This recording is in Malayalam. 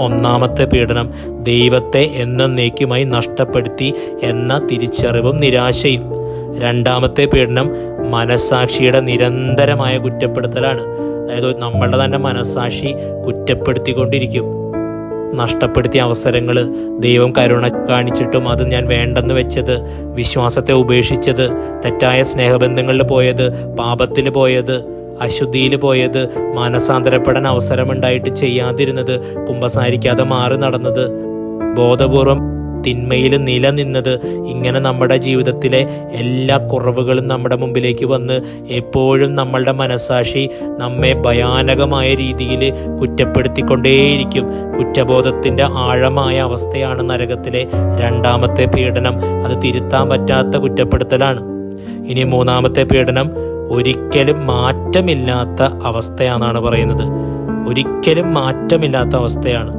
ഒന്നാമത്തെ പീഡനം ദൈവത്തെ എന്നേക്കുമായി നഷ്ടപ്പെടുത്തി എന്ന തിരിച്ചറിവും നിരാശയും. രണ്ടാമത്തെ പീഡനം മനസാക്ഷിയുടെ നിരന്തരമായ കുറ്റപ്പെടുത്തലാണ്. അതായത് നമ്മളുടെ തന്നെ മനസാക്ഷി കുറ്റപ്പെടുത്തിക്കൊണ്ടിരിക്കും. നഷ്ടപ്പെടുത്തിയ അവസരങ്ങൾ ദൈവം കരുണ കാണിച്ചിട്ടും അത് ഞാൻ വേണ്ടെന്ന് വെച്ചത് വിശ്വാസത്തെ ഉപേക്ഷിച്ചത് തെറ്റായ സ്നേഹബന്ധങ്ങളിൽ പോയത് പാപത്തിൽ പോയത് അശുദ്ധിയിൽ പോയത് മാനസാന്തരപ്പെടാൻ അവസരമുണ്ടായിട്ട് ചെയ്യാതിരുന്നത് കുമ്പസാരിക്കാതെ മാറി നടന്നത്. ബോധപൂർവം തിന്മയിൽ നിലനിന്നത് ഇങ്ങനെ നമ്മുടെ ജീവിതത്തിലെ എല്ലാ കുറവുകളും നമ്മുടെ മുമ്പിലേക്ക് വന്ന് എപ്പോഴും നമ്മളുടെ മനസാക്ഷി നമ്മെ ഭയാനകമായ രീതിയിൽ കുറ്റപ്പെടുത്തിക്കൊണ്ടേയിരിക്കും. കുറ്റബോധത്തിന്റെ ആഴമായ അവസ്ഥയാണ് നരകത്തിലെ രണ്ടാമത്തെ പീഡനം. അത് തിരുത്താൻ പറ്റാത്ത കുറ്റപ്പെടുത്തലാണ്. ഇനി മൂന്നാമത്തെ പീഡനം ഒരിക്കലും മാറ്റമില്ലാത്ത അവസ്ഥയാണെന്നാണ് പറയുന്നത്. ഒരിക്കലും മാറ്റമില്ലാത്ത അവസ്ഥയാണ്.